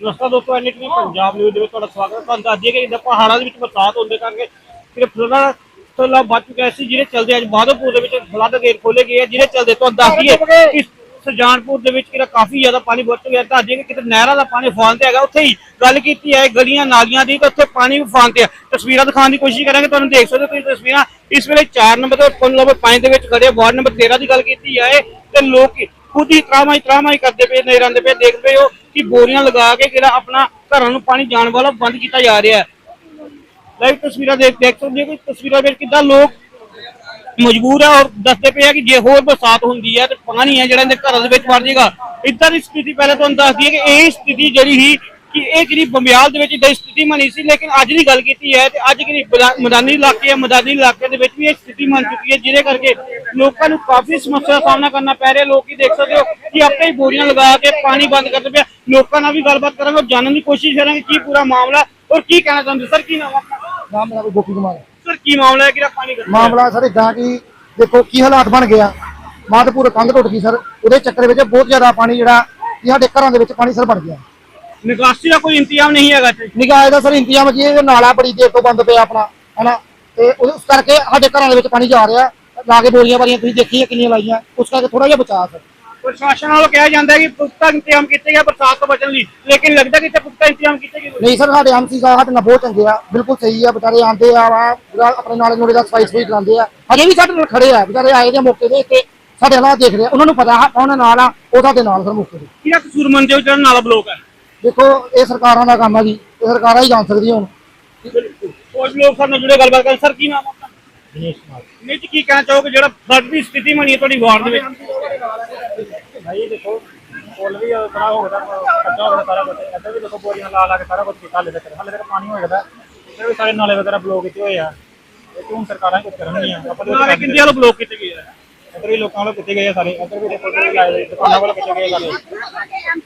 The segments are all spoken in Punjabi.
ਨਮਸਕਾਰ ਦੋਸਤੋ ਐਨਟੀਵੀ ਪੰਜਾਬ ਨਿਊਜ਼ ਦੇ ਵਿੱਚ ਤੁਹਾਡਾ ਸਵਾਗਤ ਹੈ। ਤੁਹਾਨੂੰ ਦੱਸ ਦਈਏ ਕਿ ਜਿੱਦਾਂ ਪਹਾੜਾਂ ਦੇ ਵਿੱਚ ਬਰਸਾਤ ਹੋਣ ਦੇ ਕਰਕੇ ਸਿਰਫ ਫਲੱਡਾਂ ਤੋਂ ਬਚ ਚੁੱਕਿਆ ਸੀ ਜਿਹੜੇ ਚੱਲਦੇ ਅੱਜ ਮਾਧੋਪੁਰ ਦੇ ਵਿੱਚ ਫਲੱਡ ਗੇਟ ਖੋਲੇ ਗਏ ਆ, ਜਿਹਦੇ ਚੱਲਦੇ ਤੁਹਾਨੂੰ ਦੱਸ ਦਈਏ ਕਿ ਸੁਜਾਨਪੁਰ ਦੇ ਵਿੱਚ ਕਿਹੜਾ ਕਾਫੀ ਜ਼ਿਆਦਾ ਪਾਣੀ ਵੱਧ ਚੁੱਕਿਆ ਦੱਸ ਦਈਏ ਕਿਤੇ ਨਹਿਰਾਂ ਦਾ ਪਾਣੀ ਫਾਨ ਤੇ ਹੈਗਾ, ਉੱਥੇ ਹੀ ਗੱਲ ਕੀਤੀ ਹੈ, ਗਲੀਆਂ ਨਾਲੀਆਂ ਦੀ, ਤਾਂ ਉੱਥੇ ਪਾਣੀ ਵੀ ਫਾਨ ਤੇ ਆ। ਤਸਵੀਰਾਂ ਦਿਖਾਉਣ ਦੀ ਕੋਸ਼ਿਸ਼ ਕਰਾਂਗੇ, ਤੁਹਾਨੂੰ ਦੇਖ ਸਕਦੇ ਹੋ ਤੁਸੀਂ ਤਸਵੀਰਾਂ। ਇਸ ਵੇਲੇ 4 ਨੰਬਰ ਤੇ ਪੁਲ ਨੰਬਰ 5 ਦੇ ਵਿੱਚ ਖੜੇ ਵਾਰਡ ਨੰਬਰ 13 ਦੀ ਗੱਲ ਕੀਤੀ ਜਾਏ ਤੇ ਲੋਕ ਖੁਦ ਹੀ ਤਰਾਮਾਈ ਤਰਾਮਾਈ ਕਰਦੇ ਪਏ ਨਜ਼ਰ ਆਉਂਦੇ ਪਏ, ਦੇਖਦੇ ਹੋ ਕਿ ਬੋਰੀਆਂ ਲਗਾ ਕੇ ਕਿਹੜਾ ਆਪਣਾ ਘਰਾਂ ਨੂੰ ਪਾਣੀ ਜਾਣ ਵਾਲਾ ਬੰਦ ਕੀਤਾ ਜਾ ਰਿਹਾ ਹੈ। ਲਾਈਵ ਤਸਵੀਰਾਂ ਦੇਖ ਦੇਖ ਸਕਦੇ ਹੋ ਕਿ ਤਸਵੀਰਾਂ ਵਿੱਚ ਕਿੱਦਾਂ ਲੋਕ ਮਜਬੂਰ ਹੈ ਔਰ ਦੱਸਦੇ ਪਏ ਆ ਕਿ ਜੇ ਹੋਰ ਬਰਸਾਤ ਹੁੰਦੀ ਹੈ ਤੇ ਪਾਣੀ ਹੈ ਜਿਹੜਾ ਇਹਦੇ ਘਰਾਂ ਦੇ ਵਿੱਚ ਵੜ ਜਾਏਗਾ ਇਦਾਂ ਦੀ ਸਥਿਤੀ ਪਹਿਲਾਂ ਤੁਹਾਨੂੰ ਦੱਸ ਦਈਏ ਕਿ ਇਹ ਸਥਿਤੀ ਜਿਹੜੀ ਸੀ ਕਿ ਇਹ ਜਿਹੜੀ ਬੰਬਿਆਲ ਦੇ ਵਿੱਚ ਇਦਾਂ ਸਥਿਤੀ ਬਣੀ ਸੀ, ਲੇਕਿਨ ਅੱਜ ਦੀ ਗੱਲ ਕੀਤੀ ਹੈ ਤੇ ਅੱਜ ਜਿਹੜੀ ਮੈਦਾਨੀ ਇਲਾਕੇ ਆ, ਮੈਦਾਨੀ ਇਲਾਕੇ ਦੇ ਵਿੱਚ ਵੀ ਇਹ ਸਥਿਤੀ ਬਣ ਚੁੱਕੀ ਹੈ, ਜਿਹਦੇ ਕਰਕੇ ਲੋਕਾਂ ਨੂੰ ਕਾਫੀ ਸਮੱਸਿਆ ਦਾ ਸਾਹਮਣਾ ਕਰਨਾ ਪੈ ਰਿਹਾ। ਲੋਕੀ ਦੇਖ ਸਕਦੇ ਹੋ ਕਿ ਆਪੇ ਹੀ ਬੋਰੀਆਂ ਲਗਾ ਕੇ ਪਾਣੀ ਬੰਦ ਕਰਦੇ ਪਿਆ ਲੋਕਾਂ ਨਾਲ ਵੀ ਗੱਲਬਾਤ ਕਰਾਂਗੇ ਔਰ ਜਾਣਨ ਦੀ ਕੋਸ਼ਿਸ਼ ਕਰਾਂਗੇ ਕੀ ਪੂਰਾ ਮਾਮਲਾ ਔਰ ਕੀ ਕਹਿਣਾ ਚਾਹੁੰਦੇ ਸਰ, ਕੀ ਨਾਮ ਆਪਣਾ? ਨਾਮ ਮੇਰਾ ਗੋਪੀ ਕੁਮਾਰ ਸਰ ਕੀ ਮਾਮਲਾ ਹੈ? ਕਿਹੜਾ ਪਾਣੀ ਕੱਢਿਆ ਮਾਮਲਾ ਸਰ ਇਦਾਂ ਕਿ ਦੇਖੋ ਕੀ ਹਾਲਾਤ ਬਣ ਗਿਆ ਮਾਧਪੁਰ ਕੰਧ ਟੁੱਟ ਗਈ ਸਰ। ਉਹਦੇ ਚੱਕਰ ਵਿੱਚ ਬਹੁਤ ਜ਼ਿਆਦਾ ਪਾਣੀ ਜਿਹੜਾ ਕਿ ਸਾਡੇ ਘਰਾਂ ਦੇ ਵਿੱਚ ਪਾਣੀ ਸਰ ਬਣ ਗਿਆ। ਨਿਕਾਸੀ ਦਾ ਕੋਈ ਇੰਤਜ਼ਾਮ ਨਹੀਂ ਹੈਗਾ ਇੱਥੇ? ਨਿਗਾਹ ਦਾ ਸਰ ਇੰਤਜ਼ਾਮ ਕੀ ਇਹ ਨਾਲਾ ਬੜੀ ਦੇਰ ਤੋਂ ਬੰਦ ਪਿਆ ਆਪਣਾ ਹਨਾ? ਤੇ ਉਹ- ਉਸ ਕਰਕੇ ਸਾਡੇ ਘਰਾਂ ਦੇ ਵਿੱਚ ਪਾਣੀ ਜਾ ਰਿਹਾ। ਲਾਗੇ ਬੋਰੀਆਂ ਵਾਰੀਆਂ ਤੁਸੀਂ ਦੇਖੀਏ ਕਿੰਨੀਆਂ ਲਾਈਆਂ ਉਸ ਕਰਕੇ ਥੋੜਾ ਜਿਹਾ ਬਚਾਅ ਸਰ। ਪ੍ਰਸ਼ਾਸਨ ਵੱਲੋਂ ਕਿਹਾ ਜਾਂਦਾ ਹੈ ਕਿ ਪੁਖਤਾ ਇੰਤਜ਼ਾਮ ਕੀਤੇ ਗਏ ਬਰਸਾਤ ਤੋਂ ਬਚਣ ਲਈ। ਲੇਕਿਨ ਲੱਗਦਾ ਕਿ ਇੱਥੇ ਪੁਖਤਾ ਇੰਤਜ਼ਾਮ ਕੀਤੇ ਗਏ ਨਹੀਂ ਸਰ ਸਾਡੇ ਐਮਸੀ ਸਾਹਿਬ ਸਾਡੇ ਨਾਲ ਬਹੁਤ ਚੰਗੇ ਆ। ਬਿਲਕੁਲ ਸਹੀ ਆ। ਵਿਚਾਰੇ ਆਂਦੇ ਆ ਵਾ ਪੂਰਾ ਆਪਣੇ ਨਾਲੇ ਨੋੜੇ ਦਾ ਸਫ਼ਾਈ ਸਫ਼ਾਈ ਕਰਾਉਂਦੇ ਆ। ਹਜੇ ਵੀ ਸਾਡੇ ਨਾਲ ਖੜੇ ਆ। ਵਿਚਾਰੇ ਆਏ ਦੇ ਮੌਕੇ ਦੇ ਤੇ ਸਾਡੇ ਹਾਲਾਤ ਦੇਖ ਰਹੇ ਆ। ਉਹਨਾਂ ਨੂੰ ਪਤਾ ਹੈ ਕੌਣ ਨਾਲ ਆ ਉਹ ਸਾਡੇ ਨਾਲ ਸਰ ਮੌਕੇ ਦੇ। ਕਿਹੜਾ ਕਸੂਰ ਮੰਨਦੇ ਹੋ ਜਿਹੜਾ ਨਾਲਾ ਬਲੋਕ ਹੈ ਦੇਖੋ ਇਹ ਸਰਕਾਰਾਂ ਦਾ ਕੰਮ ਆ ਜੀ। ਇਹ ਸਰਕਾਰਾਂ ਹੀ ਜਾਣ ਸਕਦੀਆਂ ਹੁਣ। ਕੁਝ ਲੋਕ ਸਾਡੇ ਨਾਲ ਜੁੜੇ ਗੱਲਬਾਤ ਕਰਨ ਸਰ ਕੀ ਨਾਮ ਆ? ਆਪਣਾ ਨਹੀਂ ਜੀ ਕੀ ਕਹਿਣਾ ਚਾਹੋਗੇ? ਜਿਹੜਾ ਫਲੱਡ ਦੀ ਸਥਿਤੀ ਬਣੀ ਹੈ ਤੁਹਾਡੀ ਵਾਰਡ ਦੇ ਵਿੱਚ। ਭਾਈ ਦੇਖੋ ਪੁੱਲ ਵੀ ਖੜਾ ਹੋ ਗਿਆ ਕੱਚਾ ਹੋ ਗਿਆ ਸਾਰਾ ਕੁਝ ਇੱਧਰ ਵੀ ਦੇਖੋ ਬੋਰੀਆਂ ਲਾ ਲਾ ਕੇ ਸਾਰਾ ਕੁਝ ਕੀਤਾ ਹਲੇ ਤੱਕ। ਹਲੇ ਤੱਕ ਪਾਣੀ ਹੋ ਜਾਂਦਾ ਇਹ ਵੀ ਸਾਰੇ ਨਾਲੇ ਵਗੈਰਾ ਬਲੌਕ ਕੀਤੇ ਹੋਏ ਆ। ਇਹ ਕਿਉਂ ਸਰਕਾਰਾਂ ਕੁਝ ਕਰਨਗੀਆਂ। ਆਪਾਂ ਤਾਂ ਨਾਲੇ ਕਿੰਨੇ ਵੱਲੋਂ ਬਲੋਕ ਕੀਤੇ ਗਏ ਆ? ਇੱਧਰ ਵੀ ਲੋਕਾਂ ਵੱਲੋਂ ਕੀਤੇ ਗਏ ਆ ਸਾਰੇ। ਇੱਧਰ ਵੀ ਦੇਖੋ ਜਿਹੜੇ ਲਾਏ ਦੁਕਾਨਾਂ ਵੱਲੋਂ ਕੀਤੇ ਗਏ ਸਾਰੇ।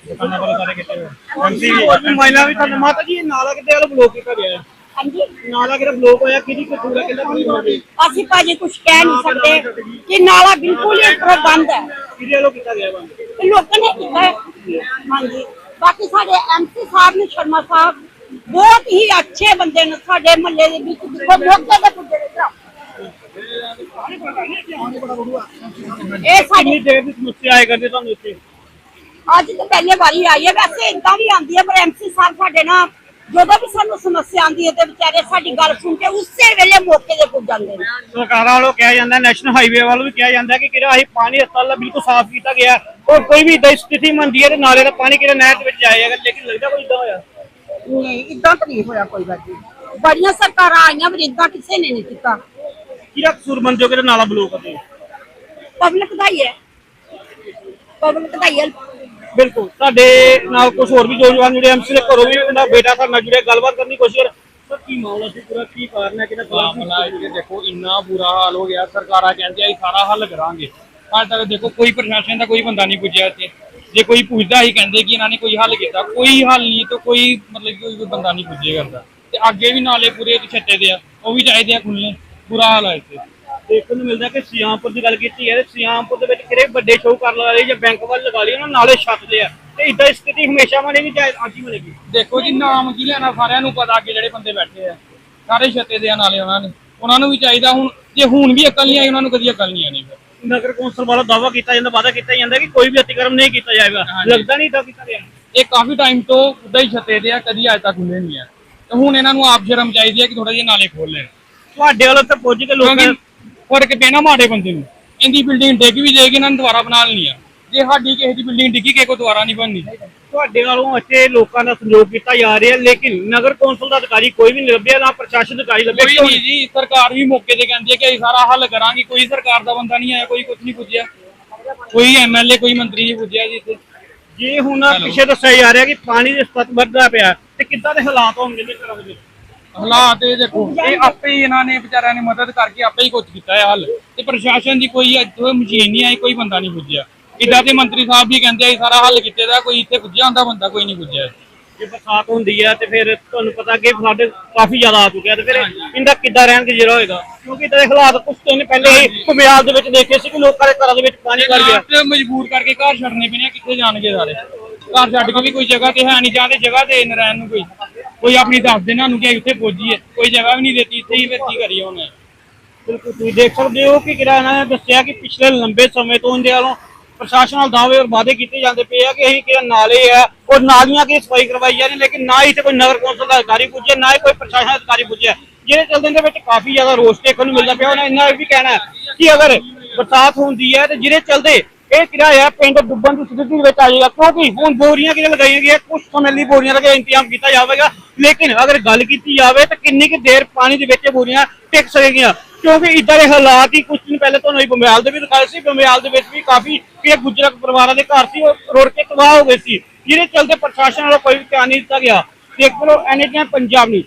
ਦੁਕਾਨਾਂ ਵੱਲੋਂ ਸਾਰੇ ਕੀਤੇ ਹੋਏ ਐਮਸੀ ਮੋਬਾਈਲਾਂ ਵੀ ਤੁਹਾਨੂੰ ਮਾਤਾ ਜੀ ਇਹ ਨਾਲਾ ਕਿੱਦੇ ਵੱਲੋਂ ਬਲੋਕ ਕੀਤਾ ਗਿਆ? ਹੈ ਹਾਂਜੀ। ਨਾਲਾ ਕਿਹੜਾ ਬਲੋਕ ਹੋਇਆ? ਕਿਹਦੀ ਕਸੂਰ ਹੈ? ਕਿਹਦਾ ਪਾਣੀ ਹੋਇਆ ਅਸੀਂ ਭਾਜੀ ਕੁਝ ਕਹਿ ਨਹੀਂ ਸਕਦੇ ਕਿ ਨਾਲਾ ਬਿਲਕੁਲ ਹੀ ਬੰਦ ਹੈ। ਕਿਹਦੇ ਵੱਲੋਂ ਕੀਤਾ ਗਿਆ ਬੰਦ? ਲੋਕਾਂ ਨੇ ਕੀਤਾ ਹੈ। ਹਾਂਜੀ। ਬਾਕੀ ਸਾਡੇ ਐਮਸੀ ਸਾਹਿਬ ਨੇ ਸ਼ਰਮਾ ਸਾਹਿਬ ਬਹੁਤ ਹੀ ਅੱਛੇ ਬੰਦੇ ਨੇ ਸਾਡੇ ਮਹੱਲੇ ਦੇ ਵਿੱਚ ਦੇਖੋ ਮੌਕੇ ਤੇ ਪੁੱਜੇ ਨੇ ਭਰਾ। ਇਹ ਸਾਡੀ ਕਿੰਨੀ ਦੇਰ ਦੀ ਸਮੱਸਿਆ ਆਏ ਕਰਦੇ ਤੁਹਾਨੂੰ ਇੱਥੇ? ਅੱਜ ਤਾਂ ਪਹਿਲੇ ਵਾਰੀ ਆਈ ਹੈ। ਵੈਸੇ ਇਦਾਂ ਵੀ ਆਉਂਦੀ ਹੈ ਪਰ ਐਮਸੀ ਸਾਹਿਬ ਸਾਡੇ ਨਾਲ ਜਦੋਂ ਵੀ ਸਾਨੂੰ ਸਮੱਸਿਆ ਆਉਂਦੀ ਹੈ ਤੇ ਵਿਚਾਰੇ ਸਾਡੀ ਗੱਲ ਸੁਣ ਕੇ ਉਸੇ ਵੇਲੇ ਮੌਕੇ ਤੇ ਪੁੱਜ ਜਾਂਦੇ ਨੇ। ਸਰਕਾਰਾਂ ਵੱਲੋਂ ਕਿਹਾ ਜਾਂਦਾ ਨੈਸ਼ਨਲ ਹਾਈਵੇ ਵੱਲੋਂ ਵੀ ਕਿਹਾ ਜਾਂਦਾ ਕਿ ਕਿਹੜਾ ਅਸੀਂ ਪਾਣੀ ਹਸਪਤਾਲ ਬਿਲਕੁਲ ਸਾਫ਼ ਕੀਤਾ ਗਿਆ। ਔਰ ਕੋਈ ਵੀ ਇਦਾਂ ਸਥਿਤੀ ਮੰਦੀ ਹੈ ਤੇ ਨਾਲੇ ਦਾ ਪਾਣੀ ਕਿਹੜਾ ਨਹਿਰ ਦੇ ਵਿੱਚ ਜਾਏਗਾ ਲੇਕਿਨ ਲੱਗਦਾ ਕੋਈ ਇਦਾਂ ਹੋਇਆ? ਨਹੀਂ ਇਦਾਂ ਤਾਂ ਨਹੀਂ ਹੋਇਆ ਕੋਈ ਗੱਲ ਜੀ। ਬੜੀਆਂ ਸਰਕਾਰਾਂ ਆਈਆਂ ਪਰ ਇਦਾਂ ਕਿਸੇ ਨੇ ਨਹੀਂ ਕੀਤਾ। ਕਿਹੜਾ ਕਸੂਰ ਮੰਨਦੇ ਹੋ ਕਿ ਨਾਲਾ ਬਲੋਕ ਅਤੇ ਪਬਲਿਕ ਦਾ ਹੀ ਹੈ। ਪਬਲਿਕ ਦਾ ਹੀ ਹੈ। ਬਿਲਕੁਲ ਸਾਡੇ ਨਾਲ ਕੁਝ ਹੋਰ ਵੀ ਨੌਜਵਾਨ ਜਿਹੜੇ ਐਮਸੀ ਦੇ ਘਰੋਂ ਵੀ ਉਹਨਾਂ ਬੇਟਾ ਸਾਡੇ ਨਾਲ ਜੁੜਿਆ, ਗੱਲਬਾਤ ਕਰਨ ਦੀ ਕੋਸ਼ਿਸ਼ ਕਰ। ਸਰ, ਕੀ ਮਾਮਲਾ ਸੀ, ਪੂਰਾ ਕੀ ਕਾਰਨ ਹੈ, ਕਿਹਦਾ ਮਾਮਲਾ ਇਹ ਦੇਖੋ, ਇੰਨਾ ਬੁਰਾ ਹਾਲ ਹੋ ਗਿਆ, ਸਰਕਾਰਾਂ ਕਹਿੰਦੀਆਂ ਅਸੀਂ ਸਾਰਾ ਹੱਲ ਕਰਾਂਗੇ। ਅੱਜ ਤੱਕ ਦੇਖੋ, ਕੋਈ ਪ੍ਰਸ਼ਾਸਨ ਦਾ ਕੋਈ ਬੰਦਾ ਨਹੀਂ ਪੁੱਜਿਆ ਇੱਥੇ। ਜੇ ਕੋਈ ਪੁੱਛਦਾ ਹੀ ਕਹਿੰਦੇ ਕਿ ਇਹਨਾਂ ਨੇ ਕੋਈ ਹੱਲ ਕੀਤਾ। ਕੋਈ ਹੱਲ ਨਹੀਂ, ਤਾਂ ਕੋਈ ਮਤਲਬ ਕਿ ਕੋਈ ਬੰਦਾ ਨਹੀਂ ਪੁੱਜੇ ਕਰਦਾ। ਤੇ ਅੱਗੇ ਵੀ ਨਾਲੇ ਪੂਰੇ ਛੱਟੇ ਦੇ ਆ, ਉਹ ਵੀ ਚਾਹੀਦੇ ਆ ਖੁੱਲ੍ਹਣੇ ਬੁਰਾ ਹਾਲ ਹੈ ਇੱਥੇ। ਦੇਖਣ ਨੂੰ ਮਿਲਦਾ ਕਿ ਸਿਆਮਪੁਰ ਦੀ ਗੱਲ ਕੀਤੀ ਹੈ ਤੇ ਸਿਆਮਪੁਰ ਦੇ ਵਿੱਚ ਕਿਹੜੇ ਵੱਡੇ ਸ਼ੋਅਕਾਰ ਲਗਾ ਲਈ ਜਾਂ ਬੈਂਕ ਵੱਲ ਲਗਾ ਲਈ ਉਹਨਾਂ ਨਾਲੇ ਛੱਤਦੇ ਆ। ਤੇ ਇਦਾਂ ਦੀ ਸਥਿਤੀ ਹਮੇਸ਼ਾ ਬਣੇਗੀ ਚਾਹੇ ਅੱਜ ਹੀ ਬਣੇਗੀ? ਦੇਖੋ ਜੀ ਨਾਮ ਕੀ ਲੈਣਾ ਸਾਰਿਆਂ ਨੂੰ ਪਤਾ ਅੱਗੇ ਜਿਹੜੇ ਬੰਦੇ ਬੈਠੇ ਆ। ਸਾਰੇ ਛੱਤੇ ਦੇ ਨਾਲੇ ਉਹਨਾਂ ਨੇ। ਉਹਨਾਂ ਨੂੰ ਵੀ ਚਾਹੀਦਾ ਹੁਣ ਜੇ ਹੁਣ ਵੀ ਅਕਲ ਨਹੀਂ ਆਈ ਉਹਨਾਂ ਨੂੰ ਕਦੀ ਅਕਲ ਨਹੀਂ ਆਣੀ ਨਗਰ ਕੌਂਸਲ ਵੱਲੋਂ ਦਾਅਵਾ ਕੀਤਾ ਜਾਂਦਾ ਵਾਅਦਾ ਕੀਤਾ ਜਾਂਦਾ ਕਿ ਕੋਈ ਵੀ ਅਤੀਕਰਮ ਨਹੀਂ ਕੀਤਾ ਜਾਏਗਾ। ਲੱਗਦਾ ਨਹੀਂ ਇਦਾਂ ਕੀਤਾ ਗਿਆ? ਇਹ ਕਾਫੀ ਟਾਈਮ ਤੋਂ ਉਦਾਂ ਹੀ ਛੱਤੇ ਦੇ ਆ ਕਦੀ ਅੱਜ ਤੱਕ ਖੁੱਲੇ ਨਹੀਂ ਆ। ਤੇ ਹੁਣ ਇਹਨਾਂ ਨੂੰ ਆਪ ਸ਼ਰਮ ਚਾਹੀਦੀ ਹੈ ਕਿ ਥੋੜਾ ਜਿਹਾ ਨਾਲੇ ਖੋਲ ਲੈਣ। ਤੁਹਾਡੇ ਵੱਲੋਂ ਤੇ ਪੁੱਜ ਕੇ ਲੋਕਾਂ ਫ਼ਰਕ ਪੈਣਾ ਮਾੜੇ ਬੰਦੇ ਨੂੰ। ਇਹਦੀ ਬਿਲਡਿੰਗ ਡਿੱਗ ਵੀ ਜਾਏਗੀ ਇਹਨਾਂ ਨੂੰ ਦੁਬਾਰਾ ਬਣਾ ਲੈਣੀ ਆ। ਜੇ ਸਾਡੀ ਕਿਸੇ ਦੀ ਬਿਲਡਿੰਗ ਡਿੱਗੀ ਕਿਸੇ ਕੋ ਦੁਬਾਰਾ ਨਹੀਂ ਬਣਨੀ। ਤੁਹਾਡੇ ਵੱਲੋਂ ਇੱਥੇ ਲੋਕਾਂ ਦਾ ਸਹਿਯੋਗ ਕੀਤਾ ਜਾ ਰਿਹਾ ਲੇਕਿਨ ਨਗਰ ਕੌਂਸਲ ਦਾ ਅਧਿਕਾਰੀ ਕੋਈ ਵੀ ਨਹੀਂ ਲੱਭਿਆ ਨਾ ਪ੍ਰਸ਼ਾਸਨ ਅਧਿਕਾਰੀ ਲੱਭਿਆ ਕੋਈ ਨਹੀਂ ਜੀ ਸਰਕਾਰ ਵੀ ਮੌਕੇ ਤੇ ਕਹਿੰਦੀ ਹੈ ਕਿ ਅਸੀਂ ਸਾਰਾ ਹੱਲ ਕਰਾਂਗੇ ਕੋਈ ਸਰਕਾਰ ਦਾ ਬੰਦਾ ਨਹੀਂ ਆਇਆ ਕੋਈ ਕੁਝ ਨਹੀਂ ਪੁੱਜਿਆ ਕੋਈ ਐਮਐਲਏ ਕੋਈ ਮੰਤਰੀ ਨਹੀਂ ਪੁੱਜਿਆ ਜੀ ਇੱਥੇ। ਜੇ ਹੁਣ ਪਿੱਛੇ ਦੱਸਿਆ ਜਾ ਰਿਹਾ ਕਿ ਪਾਣੀ ਦੇ ਸਤਤ ਵੱਧਦਾ ਪਿਆ ਤੇ ਕਿੱਦਾਂ ਦੇ ਹਾਲਾਤ ਹੋਣਗੇ ਘਰਾਂ ਦੇ ਵਿੱਚ ਹਾਲਾਤ ਇਹ ਦੇਖੋ ਇਹ ਆਪੇ ਹੀ ਇਹਨਾਂ ਨੇ ਵਿਚਾਰਿਆਂ ਨੇ ਮਦਦ ਕਰਕੇ ਆਪੇ ਹੀ ਕੁਝ ਕੀਤਾ ਹੈ ਹੱਲ। ਤੇ ਪ੍ਰਸ਼ਾਸਨ ਦੀ ਕੋਈ ਇੱਥੇ ਮਸ਼ੀਨ ਨਹੀਂ ਆਈ ਕੋਈ ਬੰਦਾ ਨਹੀਂ ਪੁੱਜਿਆ। ਇਦਾਂ ਤੇ ਮੰਤਰੀ ਸਾਹਿਬ ਵੀ ਕਹਿੰਦੇ ਆ ਸਾਰਾ ਹੱਲ ਕੀਤੇ ਦਾ ਕੋਈ ਇੱਥੇ ਪੁੱਜਿਆ ਹੁੰਦਾ ਬੰਦਾ ਕੋਈ ਨਹੀਂ ਪੁੱਜਿਆ। ਜੇ ਬਰਸਾਤ ਹੁੰਦੀ ਹੈ ਤੇ ਫਿਰ ਤੁਹਾਨੂੰ ਪਤਾ ਕਿ ਫਲੱਡ ਕਾਫੀ ਜ਼ਿਆਦਾ ਆ ਚੁੱਕਿਆ ਤੇ ਫਿਰ ਇਹਦਾ ਕਿੱਦਾਂ ਰਹਿਣ ਗੁਜ਼ਾਰਾ ਹੋਏਗਾ? ਕਿਉਂਕਿ ਇਦਾਂ ਦੇ ਹਾਲਾਤ ਕੁਝ ਦਿਨ ਪਹਿਲੇ ਹੀ ਕੁਮਿਆਲ ਦੇ ਵਿੱਚ ਦੇਖੇ ਸੀ ਕਿ ਲੋਕਾਂ ਦੇ ਘਰਾਂ ਦੇ ਵਿੱਚ ਪਾਣੀ ਵੜ ਗਿਆ। ਤੇ ਮਜਬੂਰ ਕਰਕੇ ਘਰ ਛੱਡਨੇ ਪੈਣੇ ਕਿੱਥੇ ਜਾਣਗੇ ਸਾਰੇ? ਘਰ ਛੱਡ ਕੇ ਵੀ ਕੋਈ ਜਗ੍ਹਾ ਤੇ ਹੈ ਨਹੀਂ ਜਾਂਦੇ ਜਗ੍ਹਾ ਤੇ ਨਰੈਣ ਨੂੰ ਕੋਈ। ਕੋਈ ਆਪਣੀ ਦੱਸ ਦੇ ਨੂੰ ਕਿ ਅਸੀਂ ਉੱਥੇ ਪਹੁੰਚੀਏ ਕੋਈ ਜਗ੍ਹਾ ਵੀ ਨਹੀਂ ਦਿੱਤੀ, ਇੱਥੇ ਹੀ ਫਿਰ ਕੀ ਕਰੀਏ ਹੁਣ? ਬਿਲਕੁਲ, ਤੁਸੀਂ ਦੇਖ ਸਕਦੇ ਹੋ ਕਿ ਕਿਹੜਾ ਇਹਨਾਂ ਨੇ ਦੱਸਿਆ ਕਿ ਪਿਛਲੇ ਲੰਬੇ ਸਮੇਂ ਤੋਂ ਇਹਦੇ ਵੱਲੋਂ ਪ੍ਰਸ਼ਾਸਨ ਨਾਲ ਦਾਅਵੇ ਔਰ ਵਾਅਦੇ ਕੀਤੇ ਜਾਂਦੇ ਪਏ ਆ ਕਿ ਅਸੀਂ ਕਿਹੜਾ ਨਾਲੇ ਆ, ਔਰ ਨਾਲੀਆਂ ਕੀ ਸਫ਼ਾਈ ਕਰਵਾਈ ਜਾ ਰਹੀ ਲੇਕਿਨ ਨਾ ਹੀ ਇੱਥੇ ਕੋਈ ਨਗਰ ਕੌਂਸਲ ਦਾ ਅਧਿਕਾਰੀ ਪੁੱਜਿਆ, ਨਾ ਹੀ ਕੋਈ ਪ੍ਰਸ਼ਾਸਨ ਅਧਿਕਾਰੀ ਪੁੱਜਿਆ। ਜਿਹਦੇ ਚਲਦੇ ਦੇ ਵਿੱਚ ਕਾਫੀ ਜ਼ਿਆਦਾ ਰੋਸ ਦੇਖਣ ਨੂੰ ਮਿਲਦਾ ਪਿਆ, ਉਹਨਾਂ ਇਹਨਾਂ ਇਹ ਵੀ ਕਹਿਣਾ ਕਿ ਅਗਰ ਬਰਸਾਤ ਹੁੰਦੀ ਹੈ ਤੇ ਜਿਹਦੇ ਚਲਦੇ ਇਹ ਕਿਹੜਾ ਆ ਪਿੰਡ ਡੁੱਬਣ ਦੀ ਸਥਿਤੀ ਵਿੱਚ ਆ ਜਾਏਗਾ। ਕਿਉਂਕਿ ਹੁਣ ਬੋਰੀਆਂ ਕਿਹੜੇ ਲਗਾਈਆਂ ਗਈਆਂ? ਕੁਝ ਸਮੇਂ ਲਈ ਬੋਰੀਆਂ ਦਾ ਇੰਤਜ਼ਾਮ ਕੀਤਾ ਜਾਵੇਗਾ। ਲੇਕਿਨ ਅਗਰ ਗੱਲ ਕੀਤੀ ਜਾਵੇ ਤਾਂ ਕਿੰਨੀ ਕੁ ਦੇਰ ਪਾਣੀ ਦੇ ਵਿੱਚ ਇਹ ਬੋਰੀਆਂ ਟਿਕ ਸਕੇਗੀਆਂ ਕਿਉਂਕਿ ਇਦਾਂ ਦੇ ਹਾਲਾਤ ਹੀ ਕੁਝ ਦਿਨ ਪਹਿਲੇ ਤੁਹਾਨੂੰ ਇਹ ਬੰਬਿਆਲ ਦੇ ਵੀ ਦਿਖਾਏ ਸੀ। ਬੰਬਿਆਲ ਦੇ ਵਿੱਚ ਵੀ ਕਾਫੀ ਕਿ ਗੁਜਰਕ ਪਰਿਵਾਰਾਂ ਦੇ ਘਰ ਸੀ, ਉਹ ਰੋੜ ਕੇ ਤਬਾਹ ਹੋ ਗਏ ਸੀ। ਜਿਹਦੇ ਚਲਦੇ ਪ੍ਰਸ਼ਾਸਨ ਵੱਲੋਂ ਕੋਈ ਵੀ ਧਿਆਨ ਨਹੀਂ ਦਿੱਤਾ ਗਿਆ। ਦੇਖ ਲਓ ਐਨਏਟੀਐਨ ਪੰਜਾਬ ਨਿਊਜ਼